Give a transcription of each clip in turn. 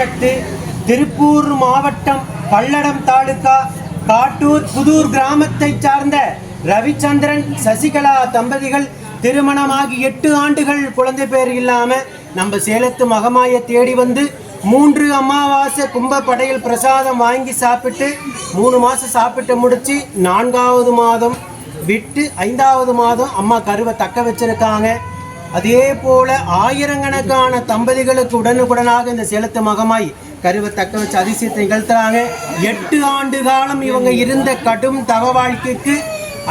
லட்சத்து திருப்பூர் மாவட்டம் பல்லடம் தாலுகா காட்டூர் புதூர் கிராமத்தை சார்ந்த ரவிச்சந்திரன் சசிகலா தம்பதிகள் திருமணமாகி எட்டு ஆண்டுகள் குழந்தை பேர் இல்லாம நம்ம சேலத்து மகமாய தேடி வந்து மூன்று அமாவாசை கும்ப படையில் பிரசாதம் வாங்கி சாப்பிட்டு மூணு மாசம் சாப்பிட்டு முடிச்சு நான்காவது மாதம் விட்டு ஐந்தாவது மாதம் அம்மா கருவை தக்க வச்சிருக்காங்க. அதே போல ஆயிரக்கணக்கான தம்பதிகளுக்கு உடனுக்குடனாக இந்த சேலத்து மகமாய் கருவை தக்க வச்சு அதிசயத்தை நிகழ்த்துறாங்க. எட்டு ஆண்டு காலம் இவங்க இருந்த கடும் தவ வாழ்க்கைக்கு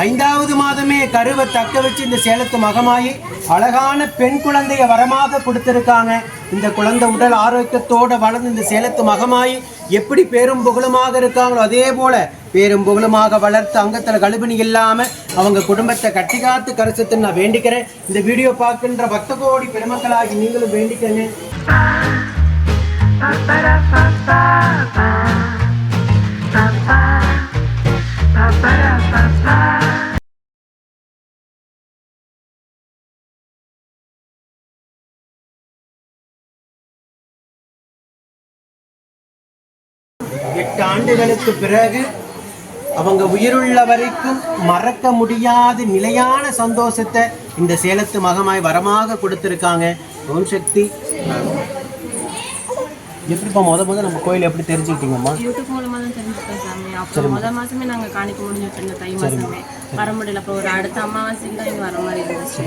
ஐந்தாவது மாதமே கருவை தக்க வச்சு இந்த சேலத்து மகமாயி அழகான பெண் குழந்தைய வரமாக கொடுத்துருக்காங்க. இந்த குழந்தை உடல் ஆரோக்கியத்தோடு வளர்ந்து இந்த சேலத்து மகமாயி எப்படி பேரும் புகழுமாக இருக்காங்களோ அதே போல பேரும் புகழுமாக வளர்த்து அங்கத்தில் கழுபினி இல்லாம அவங்க குடும்பத்தை கட்டி காத்து கரைச்சத்துன்னு நான் வேண்டிக்கிறேன். இந்த வீடியோ பார்க்கின்ற பக்த கோடி பெருமக்களாகி நீங்களும் வேண்டிக்கங்க. எட்டு ஆண்டுகளுக்கு பிறகு அவங்க உயிருள்ள வரைக்கும் மறக்க முடியாத நிலையான சந்தோஷத்தை இந்த சேலத்து மகமாய் வரமாக கொடுத்துருக்காங்க. ஓம் சக்தி. எப்படிப்பா முத முத நம்ம கோயில் எப்படி தெரிஞ்சுக்கிட்டீங்கம்மா? யூடியூப் மூலமா தான் தெரிஞ்சுக்கிட்டோம் சாமி. அப்புறம் முத மாசமே நாங்க காணிக்க முடிஞ்சு விட்டுருந்தோம் தை மாசமே. வர முடியல. அப்புறம் ஒரு அடுத்த அமாவாசைக்கு தான் இங்க வர மாதிரி இருந்துச்சு.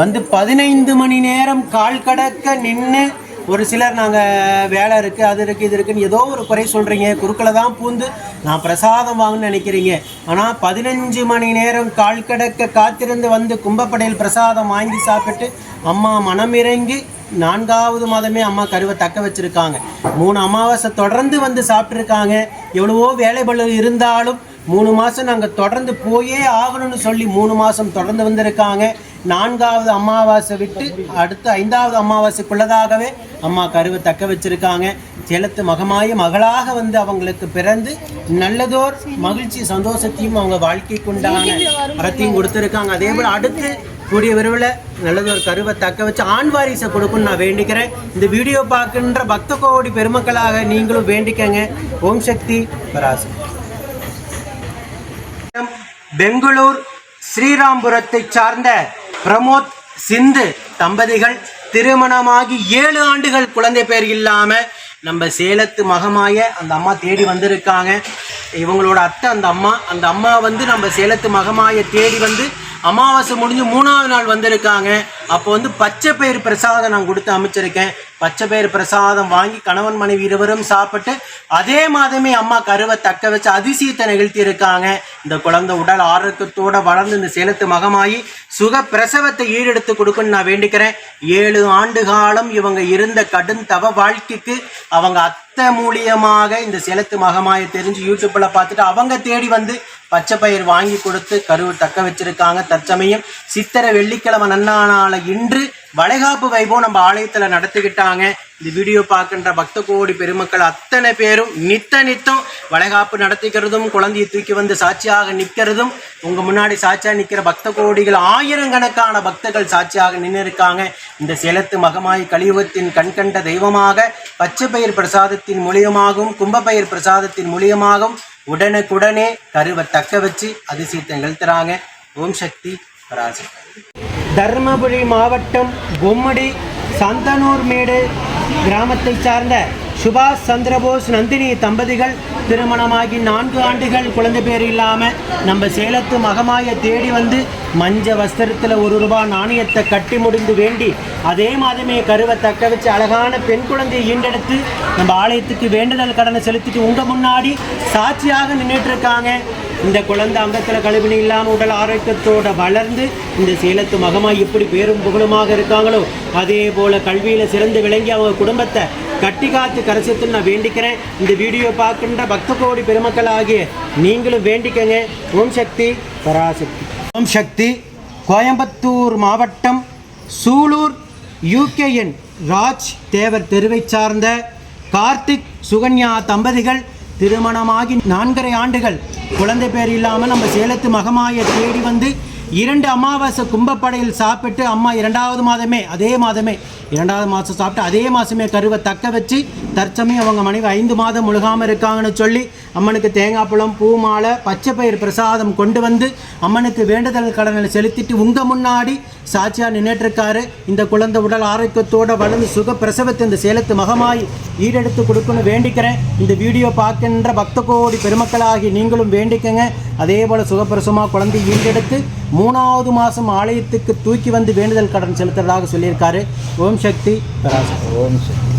வந்து பதினைந்து மணி நேரம் கால் கடக்க நின்று ஒரு சிலர் நாங்கள் வேலை இருக்குது அது இருக்குது இது இருக்குன்னு ஏதோ ஒரு குறை சொல்கிறீங்க குறுக்கில் தான் பூந்து நான் பிரசாதம் வாங்கணும்னு நினைக்கிறீங்க. ஆனால் பதினஞ்சு மணி நேரம் கால் கடக்க காத்திருந்து வந்து கும்பப்படையில் பிரசாதம் வாங்கி சாப்பிட்டு அம்மா மனமிறங்கி நான்காவது மாதமே அம்மா கருவை தக்க வச்சுருக்காங்க. மூணு அமாவாசை தொடர்ந்து வந்து சாப்பிட்ருக்காங்க எவ்வளவோ வேலைபளு இருந்தாலும் மூணு மாதம் நாங்கள் தொடர்ந்து போயே ஆகணும்னு சொல்லி மூணு மாதம் தொடர்ந்து வந்திருக்காங்க. நான்காவது அமாவாசை விட்டு அடுத்து ஐந்தாவது அமாவாசைக்குள்ளதாகவே அம்மா கருவை தக்க வச்சிருக்காங்க. சேலத்து மகமாய மகளாக வந்து அவங்களுக்கு பிறந்து நல்லதோர் மகிழ்ச்சி சந்தோஷத்தையும் அவங்க வாழ்க்கைக்குண்டான வரத்தையும் கொடுத்துருக்காங்க. அதே போல் அடுத்து கூடிய விரைவில் நல்லதொரு கருவை தக்க வச்சு ஆண் வாரிசை கொடுக்குன்னு நான் வேண்டிக்கிறேன். இந்த வீடியோ பார்க்கின்ற பக்த கோடி பெருமக்களாக நீங்களும் வேண்டிக்கங்க. ஓம் சக்தி பராசு பெங்களூர் ஸ்ரீராம்புரத்தை சார்ந்த பிரமோத் சிந்து தம்பதிகள் திருமணமாகி ஏழு ஆண்டுகள் குழந்தை பேர் இல்லாம நம்ம சேலத்து மகமாய அந்த அம்மா தேடி வந்திருக்காங்க. இவங்களோட அத்தை அந்த அம்மா அந்த அம்மா வந்து நம்ம சேலத்து மகமாய தேடி வந்து அமாவாசை முடிஞ்சு மூணாவது நாள் வந்திருக்காங்க. அப்போ வந்து பச்சை பயிர் பிரசாதம் நான் கொடுத்து அமைச்சிருக்கேன். பச்சை பயிர் பிரசாதம் வாங்கி கணவன் மனைவி இருவரும் சாப்பிட்டு அதே மாதமே அம்மா கருவை தக்க வச்சு அதிசயத்தை நிகழ்த்தி இருக்காங்க இந்த குழந்தை உடல் ஆரோக்கியத்தோட வளர்ந்து இந்த சேலத்து மகமாயி சுக பிரசவத்தை ஈடெடுத்து கொடுக்குன்னு நான் வேண்டிக்கிறேன். ஏழு ஆண்டு காலம் இவங்க இருந்த கடும் தவ வாழ்க்கைக்கு அவங்க அத்தை மூலியமாக இந்த சேலத்து மகமாயை தெரிஞ்சு யூடியூப்ல பார்த்துட்டு அவங்க தேடி வந்து பச்சை பயிர் வாங்கி கொடுத்து கருவை தக்க வச்சிருக்காங்க. தற்சமயம் சித்திரை வெள்ளிக்கிழமை நன்னானால இன்று வளைகாப்பு வைபவம் நம்ம ஆலயத்தில் நடத்திக்கிட்டாங்க. இந்த வீடியோ பார்க்கின்ற பக்த கோடி பெருமக்கள் அத்தனை பேரும் நித்த நித்தம் வளைகாப்பு நடத்திக்கிறதும் குழந்தையை தூக்கி வந்து சாட்சியாக நிற்கிறதும் உங்கள் முன்னாடி சாட்சியாக நிற்கிற பக்த கோடிகள் ஆயிரக்கணக்கான பக்தர்கள் சாட்சியாக நின்று இருக்காங்க இந்த சேலத்து மகமாய் கலியுகத்தின் கண்கண்ட தெய்வமாக பச்சை பயிர் பிரசாதத்தின் மூலியமாகவும் கும்பப்பயிர் பிரசாதத்தின் மூலியமாகவும் உடனுக்குடனே கருவை தக்க வச்சு அதிசயத்தை நிகழ்த்துறாங்க ஓம் சக்தி பராசக்தி. தர்மபுரி மாவட்டம் பொம்மடி சந்தனூர்மேடு கிராமத்தை சார்ந்த சுபாஷ் சந்திரபோஸ் நந்தினி தம்பதிகள் திருமணமாகி நான்கு ஆண்டுகள் குழந்தை பேர் இல்லாமல் நம்ம சேலத்து மகமாய தேடி வந்து மஞ்ச வஸ்திரத்தில் ஒரு ரூபா நாணயத்தை கட்டி முடிந்து வேண்டி அதே மாதமே கருவை தக்க வச்சு அழகான பெண் குழந்தையை ஈண்டெடுத்து நம்ம ஆலயத்துக்கு வேண்டுதல் கடனை செலுத்திட்டு உங்கள் முன்னாடி சாட்சியாக நின்றுட்டு இருக்காங்க. இந்த குழந்தை அங்கத்தில் கழுவினி இல்லாமல் உடல் ஆரோக்கியத்தோடு வளர்ந்து இந்த சேலத்து மகமாக எப்படி பேரும் புகழுமாக இருக்காங்களோ அதே போல் கல்வியில் சிறந்து விளங்கி அவங்க குடும்பத்தை கட்டி காத்து கரைசத்துன்னு நான் வேண்டிக்கிறேன். இந்த வீடியோ பார்க்கின்ற பக்த கோடி பெருமக்கள் ஆகிய நீங்களும் வேண்டிக்கங்க. ஓம் சக்தி பராசக்தி. ஓம் சக்தி கோயம்புத்தூர் மாவட்டம் சூலூர் யூகேஎன் ராஜ் தேவர் தெருவை சார்ந்த கார்த்திக் சுகன்யா தம்பதிகள் திருமணமாகி நான்கரை ஆண்டுகள் குழந்தை பேர் இல்லாமல் நம்ம சேலத்து மகமாயை தேடி வந்து இரண்டு அமாவாசை கும்பப்படையில் சாப்பிட்டு அம்மா இரண்டாவது மாதமே அதே மாதமே இரண்டாவது மாதம் சாப்பிட்டு அதே மாதமே கருவை தக்க வச்சு தற்சமயம் அவங்க மனைவி ஐந்து மாதம் முழுகாமல் இருக்காங்கன்னு சொல்லி அம்மனுக்கு தேங்காய் பழம் பூ மாலை பச்சை பயிர் பிரசாதம் கொண்டு வந்து அம்மனுக்கு வேண்டுதல் கடனை செலுத்திட்டு உங்கள் முன்னாடி சாட்சியாக நின்றுட்டுருக்காரு இந்த குழந்தை உடல் ஆரோக்கியத்தோடு வளர்ந்து சுக பிரசவத்தை இந்த சேலத்து மகமாய் ஈடெடுத்து கொடுக்கணும்னு வேண்டிக்கிறேன். இந்த வீடியோ பார்க்கின்ற பக்த கோடி பெருமக்களாகி நீங்களும் வேண்டிக்கங்க. அதே போல் சுகப்பிரசவமாக குழந்தை ஈடெடுத்து மூணாவது மாதம் ஆலயத்துக்கு தூக்கி வந்து வேண்டுதல் கடன் செலுத்துறதாக சொல்லியிருக்காரு. ஓம் சக்தி ஓம் சக்தி.